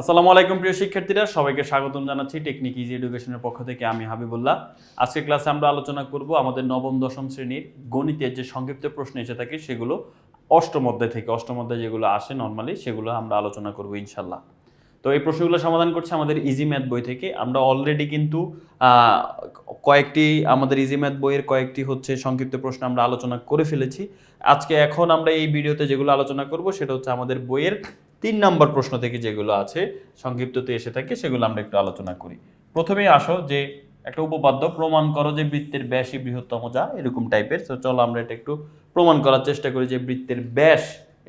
আসসালামু আলাইকুম প্রিয় শিক্ষার্থীরা, সবাইকে স্বাগতম জানাচ্ছি টেকনিক ইজি এডুকেশনের পক্ষ থেকে আমি হাবিবুল্লাহ। আজকে ক্লাসে আমরা আলোচনা করব আমাদের নবম, দশম শ্রেণির গণিতের যে সংক্ষিপ্ত প্রশ্ন এসে থাকে সেগুলো অষ্টম অধ্যায় থেকে, অষ্টম অধ্যায় যেগুলো আসে নর্মালি সেগুলো আমরা আলোচনা করব ইনশাল্লাহ তো এই প্রশ্নগুলো সমাধান করছে আমাদের ইজি ম্যাথ বই থেকে। আমরা অলরেডি কিন্তু কয়েকটি, আমাদের ইজি ম্যাথ বইয়ের কয়েকটি হচ্ছে সংক্ষিপ্ত প্রশ্ন আমরা আলোচনা করে ফেলেছি। আজকে এখন আমরা এই ভিডিওতে যেগুলো আলোচনা করব সেটা হচ্ছে আমাদের বইয়ের তিন নম্বর প্রশ্ন থেকে যেগুলো আছে, সংক্ষিপ্ততে এসে থাকে, সেগুলো আমরা একটু আলোচনা করি। প্রথমেই আসো যে, একটা উপপাদ্য প্রমাণ করো যে বৃত্তের ব্যাসই বৃহত্তম যা, এরকম টাইপের তো চলো আমরা এটা একটু প্রমাণ করার চেষ্টা করি যে বৃত্তের ব্যাস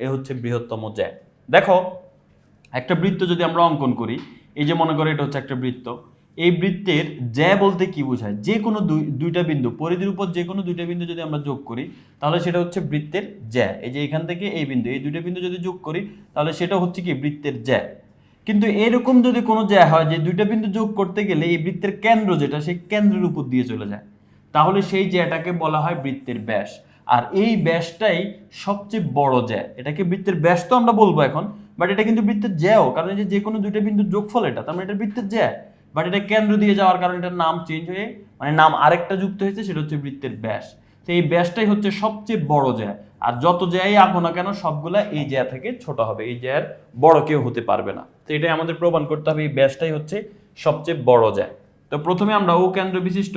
এ হচ্ছে বৃহত্তম জ্যা। দেখো, একটা বৃত্ত যদি আমরা অঙ্কন করি, এই যে মনে করো এটা হচ্ছে একটা বৃত্ত এই বৃত্তের জ্যা বলতে কি বোঝায়? যে কোনো দুই, দুইটা বিন্দু, পরিধির উপর যে কোনো দুইটা বিন্দু যদি আমরা যোগ করি, তাহলে সেটা হচ্ছে বৃত্তের জ্যা। এই যে এখান থেকে এই বিন্দু, এই দুইটা বিন্দু যদি যোগ করি, তাহলে সেটা হচ্ছে কি? বৃত্তের জ্যা। কিন্তু এরকম যদি কোনো জ্যা হয়, যে দুইটা বিন্দু যোগ করতে গেলে এই বৃত্তের কেন্দ্র যেটা, সেই কেন্দ্রের উপর দিয়ে চলে যায়। তাহলে সেই জ্যাটাকে বলা হয় বৃত্তের ব্যাস। আর এই ব্যাসটাই সবচেয়ে বড় জ্যা। এটাকে বৃত্তের ব্যাস তো আমরা বলব এখন, বাট এটা কিন্তু বৃত্তের জ্যাও। কারণ এই যে কোনো দুইটা বিন্দুর যোগফল এটা, তার মানে এটা বৃত্তের জ্যা। বাট এটা কেন্দ্র দিয়ে যাওয়ার কারণে এটার নাম চেঞ্জ হয়ে মানে নাম আরেকটা যুক্ত হয়েছে, সেটা হচ্ছে বৃত্তের ব্যাস। তো এই ব্যাসটাই হচ্ছে সবচেয়ে বড় জ্যা। আর যত জ্যাই আঁকো না কেন, সবগুলা এই জ্যা থেকে ছোট হবে। এই জ্যার বড় কেউ হতে পারবে না। তো এটাই আমাদের প্রমাণ করতে হবে, এই ব্যাসটাই হচ্ছে সবচেয়ে বড় জ্যা। তো প্রথমে আমরা ও কেন্দ্র বিশিষ্ট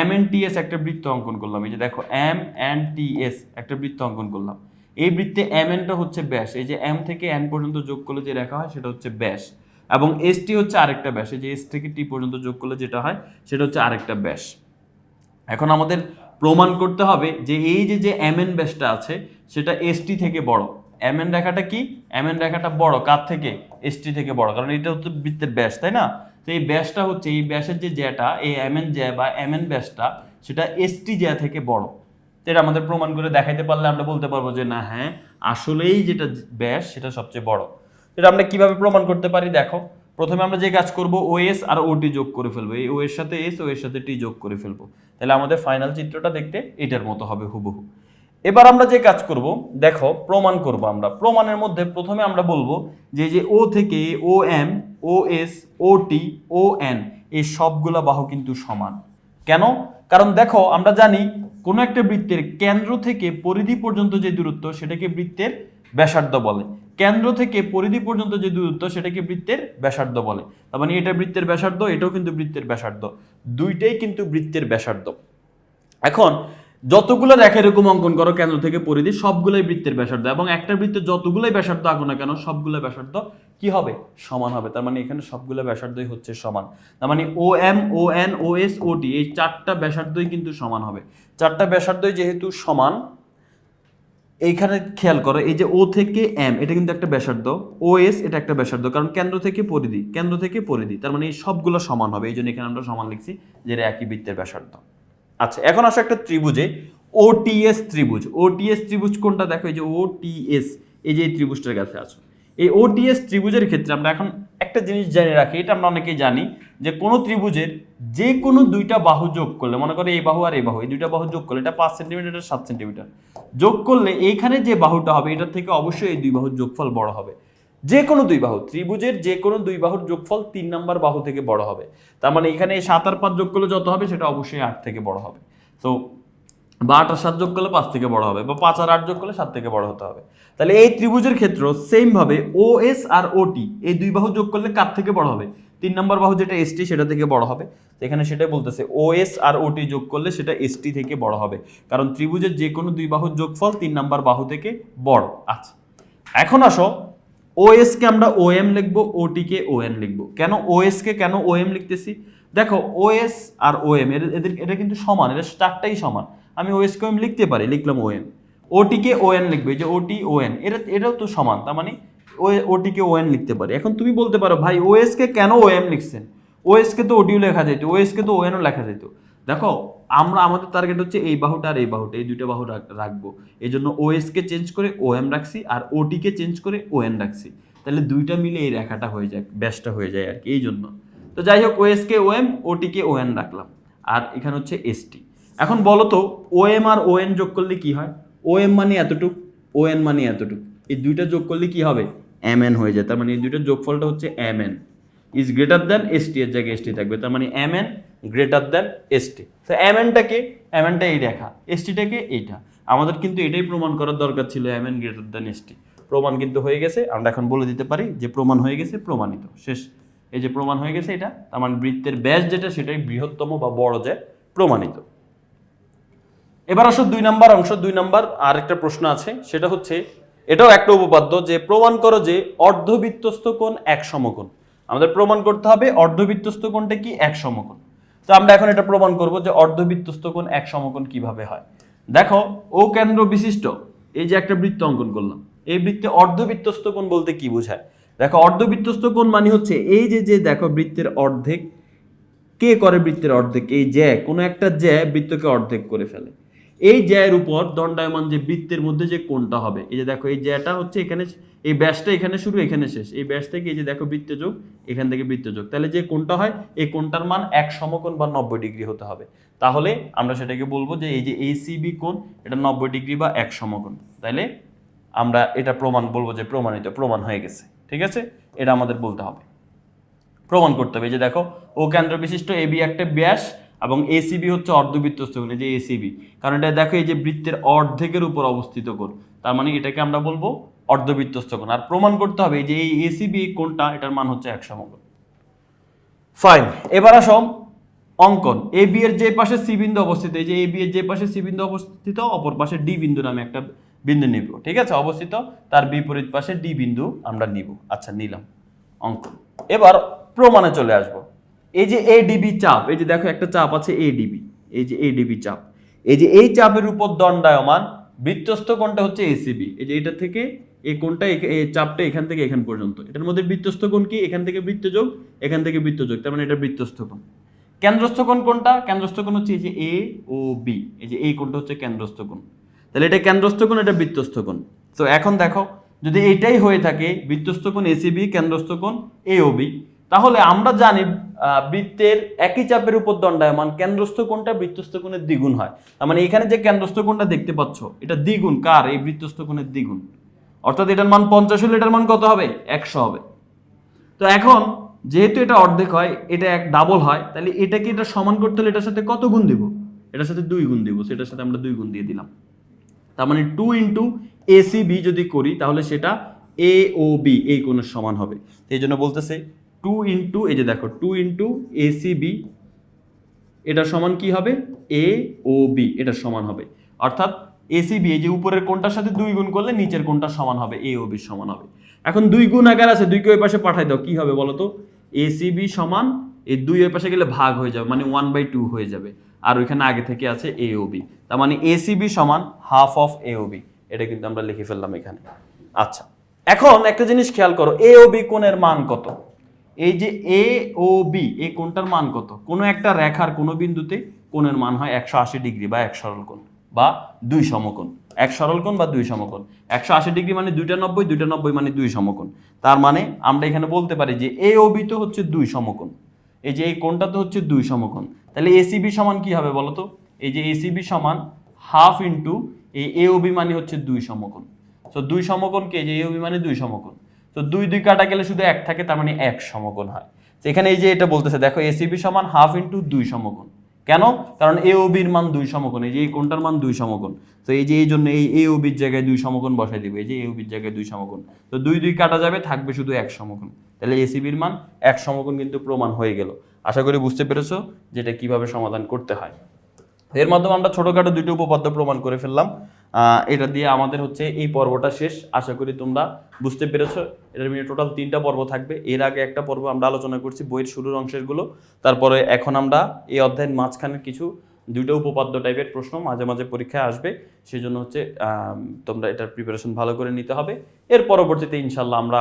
এম এন টি এস একটা বৃত্ত অঙ্কন করলাম। এই যে দেখো এম এন টি এস একটা বৃত্ত অঙ্কন করলাম। এই বৃত্তে এম এনটা হচ্ছে ব্যাস। এই যে এম থেকে এন পর্যন্ত যোগ করলে যে রেখা হয়, সেটা হচ্ছে ব্যাস। এবং এস টি হচ্ছে আরেকটা ব্যাস, এই যে এস থেকে টি পর্যন্ত যোগ করলে যেটা হয়, সেটা হচ্ছে আরেকটা ব্যাস। এখন আমাদের প্রমাণ করতে হবে যে এই যে যে এম এন ব্যাসটা আছে, সেটা এস টি থেকে বড়। এম এন রেখাটা কি? এম এন রেখাটা বড়। কার থেকে? এস টি থেকে বড়। কারণ এটা হচ্ছে বৃত্তের ব্যাস, তাই না? তো এই ব্যাসটা হচ্ছে, এই ব্যাসের যে জ্যাটা, এই এম এন জ্যা বা এম এন ব্যাসটা, সেটা এস টি জ্যা থেকে বড়। এটা আমাদের প্রমাণ করে দেখাইতে পারলে আমরা বলতে পারব যে, না হ্যাঁ আসলেই যেটা ব্যাস, সেটা সবচেয়ে বড়। এটা আমরা কীভাবে প্রমাণ করতে পারি, দেখো। প্রথমে আমরা যে কাজ করব ওএস আর ওটি যোগ করে ফেলব। এই ও এর সাথে এস ও এর সাথে টি যোগ করে ফেলব। তাহলে আমাদের ফাইনাল চিত্রটা দেখতে এটার মতো হবে হুবহু। এবার আমরা যে কাজ করব, দেখো, প্রমাণ করব আমরা। প্রমাণের মধ্যে প্রথমে আমরা বলব যে যে ও থেকে O M O S O T O N এই সবগুলা বাহু কিন্তু সমান। কেন? কারণ দেখো, আমরা জানি কোনো একটা বৃত্তের কেন্দ্র থেকে পরিধি পর্যন্ত যে দূরত্ব, সেটাকে বৃত্তের ব্যাসার্ধ বলে। কেন্দ্র থেকে পরিধি পর্যন্ত যে দূরত্ব, সেটাকে বৃত্তের ব্যাসার্ধ বলে। তার মানে এটা বৃত্তের ব্যাসার্ধ, এটাও কিন্তু বৃত্তের ব্যাসার্ধ। দুইটাই কিন্তু বৃত্তের ব্যাসার্ধ। এখন, যতগুলো রেখা এরকম অঙ্কন করো, কেন্দ্র থেকে পরিধি, সবগুলোই বৃত্তের ব্যাসার্ধ। এবং একটা বৃত্তের যতগুলোই ব্যাসার্ধ আঁকো না কেন, সবগুলো ব্যাসার্ধ কি হবে? সমান হবে। তার মানে এখানে সবগুলো ব্যাসার্ধই হচ্ছে সমান। তার মানে O M O N O S O T এই চারটা ব্যাসার্ধই কিন্তু সমান হবে। চারটা ব্যাসার্ধই যেহেতু সমান এইখানে খেয়াল করো, এই যে ও থেকে এম এটা কিন্তু একটা ব্যাসার্ধ। ও এস এটা একটা ব্যাসার্ধ, কারণ কেন্দ্র থেকে পরিধি, কেন্দ্র থেকে পরিধি, তার মানে এই সবগুলো সমান হবে, এই জন্য এখানে আমরা সমান লিখছি যে এটা একই বৃত্তের ব্যাসার্ধ। আচ্ছা এখন আসো একটা ত্রিভুজে ওটিএস ত্রিভুজ ওটিএস ত্রিভুজ কোনটা? দেখো এই যে ওটিএস এই যে এই ত্রিভুজটার কাছে আছো এই ওটিএস ত্রিভুজের ক্ষেত্রে আমরা এখন একটা জিনিস জেনে রাখি, এটা আমরা অনেকেই জানি, যে কোনো ত্রিভুজের যে কোনো দুইটা বাহু যোগ করলে, মনে করো এই বাহু আর এই বাহু, এই দুইটা বাহু যোগ করলে এটা পাঁচ সেন্টিমিটার এটা সাত সেন্টিমিটার যোগ করলে এইখানে যে বাহুটা হবে, এটার থেকে অবশ্যই এই দুই বাহুর যোগফল বড় হবে। যে কোনো দুই বাহু, ত্রিভুজের যে কোনো দুই বাহুর যোগফল তিন নাম্বার বাহু থেকে বড় হবে। তার মানে এখানে সাত আর পাঁচ যোগ করলে যত হবে, সেটা অবশ্যই আট থেকে বড় হবে। তো বা আট আর সাত যোগ করলে পাঁচ থেকে বড় হবে, বা পাঁচ আর আট যোগ করলে সাত থেকে বড় হতে হবে। তাহলে এই ত্রিভুজের ক্ষেত্র সেম ভাবে ও এস আর ও টি এই দুই বাহু যোগ করলে কার থেকে বড় হবে? তিন নম্বর বাহু যেটা এস টি সেটা থেকে বড় হবে। এখানে সেটাই বলতেছে ও এস আর ও টি যোগ করলে সেটা এস টি থেকে বড় হবে। কারণ ত্রিভুজের যে কোনো দুই বাহুর যোগফল তিন নম্বর বাহু থেকে বড়। আচ্ছা এখন আসো ওএস কে আমরা ও এম লিখব ওটি কে ও এন লিখব। কেন ওএস কে কেন ও এম লিখতেছি? দেখো ওএস আর ও এম এদের এটা কিন্তু সমান এটা চারটাই সমান। আমি ও এম লিখতে পারি, লিখলাম ও এম ওটি কে ও এন লিখবে যে ওটি ও এন এটা এটাও তো সমান, তার মানে ও ওটি কে ও এন লিখতে পারি। এখন তুমি বলতে পারো, ভাই ওএস কে কেন ও এম লিখছেন? ওএস কে তো ওটিও লেখা যেত ওএস কে তো ও এনও লেখা যেত দেখো, আমরা, আমাদের টার্গেট হচ্ছে এই বাহুটা আর এই বাহুটা, এই দুইটা বাহু রাখ- রাখব। এই জন্য ওএস কে চেঞ্জ করে ও এম রাখছি আর ওটি কে চেঞ্জ করে ও এন রাখছি। তাহলে দুইটা মিলে এই রেখাটা হয়ে যায়, ব্যাসটা হয়ে যায় আর কি এই জন্য তো যাই হোক ওএস কে ও এম ওটি কে ও এন রাখলাম। আর এখানে হচ্ছে এসটি এখন বলো তো ও এম আর ও এন যোগ করলে কি হয়? ও এম মানে এতটুক ও এন মানে এতটুক। এই দুইটা যোগ করলে কি হবে? এম এন হয়ে যায়। তার মানে এই দুইটার যোগফলটা হচ্ছে M N is greater than S T এর জায়গায় এস টি থাকবে। তার মানে M N greater than S T তো এম এনটাকে এম এনটা এই রেখা। এস টিটাকে এইটা। আমাদের কিন্তু এটাই প্রমাণ করার দরকার ছিল M N greater than S T প্রমাণ কিন্তু হয়ে গেছে। আমরা এখন বলে দিতে পারি যে প্রমাণ হয়ে গেছে, প্রমাণিত। শেষ। এই যে প্রমাণ হয়ে গেছে এটা, তার মানে বৃত্তের ব্যাস যেটা, সেটাই বৃহত্তম বা বড় যে প্রমাণিত। এবার আসো দুই নাম্বার অংশ, দুই নাম্বার আর একটা প্রশ্ন আছে, সেটা হচ্ছে, এটাও একটা উপপাদ্য যে প্রমাণ করো যে অর্ধবৃত্তস্থ কোণ এক সমকোণ। আমাদের প্রমাণ করতে হবে অর্ধবৃত্তস্থ কোণটা কি এক সমকোণ। তো আমরা এখন এটা প্রমাণ করব যে অর্ধবৃত্তস্থ কোণ এক সমকোণ কীভাবে হয়। দেখো, ও কেন্দ্র বিশিষ্ট, এই যে একটা বৃত্ত অঙ্কন করলাম, এই বৃত্তে অর্ধবৃত্তস্থ কোণ বলতে কি বোঝায়? দেখো, অর্ধবৃত্তস্থ কোণ মানে হচ্ছে এই যে যে দেখো বৃত্তের অর্ধেক, কে করে বৃত্তের অর্ধেক? এই জ্যা কোনো একটা জ্যা বৃত্তকে অর্ধেক করে ফেলে। এই জ্যায়ের উপর দণ্ডায়মান যে বৃত্তের মধ্যে যে কোনটা হবে, এই যে দেখো এই জ্যাটা হচ্ছে এখানে, এই ব্যাসটা এখানে শুরু, এখানে শেষ। এই ব্যাস থেকে এই যে দেখো বৃত্ত বৃত্তযোগ এখান থেকে বৃত্তযোগ তাহলে যে কোনটা হয়, এই কোনটার মান এক সমকোণ বা নব্বই ডিগ্রি হতে হবে। তাহলে আমরা সেটাকে বলব যে এই যে এসিবি কোণ, এটা নব্বই ডিগ্রি বা এক সমকোণ। তাইলে আমরা এটা প্রমাণ বলব যে প্রমাণিত, প্রমাণ হয়ে গেছে। ঠিক আছে? এটা আমাদের বলতে হবে। প্রমাণ করতে হবে। এই যে দেখো, ও কেন্দ্র বিশিষ্ট এবি একটা ব্যাস এবং এসিবি হচ্ছে অর্ধবৃত্তস্থ কোণ, এই যে এসিবি কারণ এটা দেখো এই যে বৃত্তের অর্ধেকের উপর অবস্থিত কোণ, তার মানে এটাকে আমরা বলব অর্ধবৃত্তস্থ কোণ। আর প্রমাণ করতে হবে যে এই এসিবি কোণটা, এটার মান হচ্ছে এক সমকোণ। ফাইন এবার আসো অঙ্কন। এ বি এর যে পাশে সি বিন্দু অবস্থিত, এই যে এ বি এর যে পাশে সি বিন্দু অবস্থিত, অপর পাশে ডি বিন্দু নামে একটা বিন্দু নিব, ঠিক আছে? অবস্থিত, তার বিপরীত পাশে ডি বিন্দু আমরা নিব। আচ্ছা নিলাম অঙ্কন। এবার প্রমাণে চলে আসব। এই যে এডিবি চাপ, এই যে দেখো একটা চাপ আছে এডিবি এই যে এডিবি চাপ। এই যে এই চাপের উপর দণ্ডায়মান বৃত্তস্থ কোণটা হচ্ছে এসিবি এই যে এটা থেকে এই কোণটা এই চাপটা এখান থেকে এখান পর্যন্ত। এটার মধ্যে বৃত্তস্থ কোণ কি? এখান থেকে বৃত্তযোগ, এখান থেকে বৃত্তযোগ, তার মানে এটা বৃত্তস্থ কোণ। কেন্দ্রস্থ কোণ কোনটা কেন্দ্রস্থ কোণ হচ্ছে এই যে এ ও বি এই যে এই কোণটা হচ্ছে কেন্দ্রস্থ কোণ। তাহলে এটা কেন্দ্রস্থ কোণ, এটা বৃত্তস্থ কোণ। তো এখন দেখো, যদি এটাই হয়ে থাকে, বৃত্তস্থ কোণ এসিবি কেন্দ্রস্থ কোণ এ ও বি তাহলে আমরা জানি বৃত্তের একই চাপের উপর দণ্ডায়মান, কেন্দ্রস্থ কোণটা বৃত্তস্থ কোণের দ্বিগুণ হয়। তার মানে এখানে যে কেন্দ্রস্থ কোণটা দেখতে পাচ্ছ, এটা দ্বিগুণ। কার? এই বৃত্তস্থ কোণের দ্বিগুণ। অর্থাৎ এটার মান পঞ্চাশ হলে এটার মান কত হবে? একশো হবে। তো এখন যেহেতু এটা অর্ধেক হয়, এটা এক ডাবল হয়, তাহলে এটাকে এটা সমান করতে হলে এটার সাথে কত গুণ দিব? এটার সাথে দুই গুণ দিব, সেটার সাথে আমরা দুই গুণ দিয়ে দিলাম। তার মানে টু ইন্টু এসি বি যদি করি, তাহলে সেটা এ ও বি এই কোণের সমান হবে। এই জন্য বলতেছে টু ইন্টু এই যে দেখো টু ইন্টু এসি বি এটা সমান কি হবে? এ ও বি এটা সমান হবে। অর্থাৎ এসিবি এই যে উপরের কোণটার সাথে দুই গুণ করলে নিচের কোণটা সমান হবে এ ও বির সমান হবে। এখন দুই গুণ আকার আছে দুইকে ওই পাশে পাঠাই দাও, কি হবে বলো তো? এসিবি সমান, এই দুই ওই পাশে গেলে ভাগ হয়ে যাবে মানে ওয়ান বাই টু হয়ে যাবে। আর ওইখানে আগে থেকে আছে এ ও বি তার মানে এসিবি সমান half of A O B এটা কিন্তু আমরা লিখে ফেললাম এখানে। আচ্ছা এখন একটা জিনিস খেয়াল করো এ ও বি কোণের মান কত? এই যে এ ও বি এই কোনটার মান কত? কোনো একটা রেখার কোনো বিন্দুতে কোণের মান হয় একশো আশি ডিগ্রি বা এক সরল কোণ বা দুই সমকোণ। এক সরল কোণ বা দুই সমকোণ। একশো আশি ডিগ্রি মানে দুইটা নব্বই দুইটা নব্বই মানে দুই সমকোণ। তার মানে আমরা এখানে বলতে পারি যে এ ও বি তো হচ্ছে দুই সমকোণ। এই যে এই কোণটা তো হচ্ছে দুই সমকোণ। তাহলে এসিবি সমান কি হবে বলো তো? এই যে এসিবি সমান হাফ ইন্টু এই এ ও বি মানে হচ্ছে দুই সমকোণ। সো দুই সমকোণকে যে এ ও বি মানে দুই সমকোণ। তো দুই দুই কাটা গেলে শুধু এক থাকে, তার মানে এক সমকোণ হয়। তো এখানে এই যে এটা বলতেছে, দেখো এসিবি সমান হাফ ইন্টু দুই সমকোণ। কেন? কারণ এ বির মান দুই সমকোণ, এই যে এই কোণটার মান দুই সমকোণ। তো এই যে এই জন্য এই এ বির জায়গায় দুই সমকোণ বসাই দিবে, এই যে এ বির জায়গায় দুই সমকোণ। তো দুই দুই কাটা যাবে, থাকবে শুধু এক সমকোণ। তাহলে এসিবির মান এক সমকোণ কিন্তু প্রমাণ হয়ে গেল। আশা করি বুঝতে পেরেছ যেটা কীভাবে সমাধান করতে হয়। এর মাধ্যমে আমরা ছোটখাটো দুটো উপপাদ্য প্রমাণ করে ফেললাম। এটা দিয়ে আমাদের হচ্ছে এই পর্বটা শেষ। আশা করি তোমরা বুঝতে পেরেছ। এটার মিলে টোটাল তিনটা পর্ব থাকবে। এর আগে একটা পর্ব আমরা আলোচনা করছি বইয়ের শুরুর অংশেরগুলো। তারপরে এখন আমরা এই অধ্যায়ের মাঝখানে কিছু দুইটা উপপাদ্য টাইপের প্রশ্ন মাঝে মাঝে পরীক্ষায় আসবে। সেই জন্য হচ্ছে তোমরা এটার প্রিপারেশন ভালো করে নিতে হবে। এর পরবর্তীতে ইনশাল্লাহ আমরা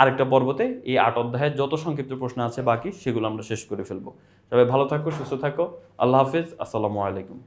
আরেকটা পর্বতে এই আট অধ্যায়ের যত সংক্ষিপ্ত প্রশ্ন আছে বাকি, সেগুলো আমরা শেষ করে ফেলব। তবে ভালো থাকো, সুস্থ থাকো। আল্লাহ হাফিজ। আসসালামু আলাইকুম।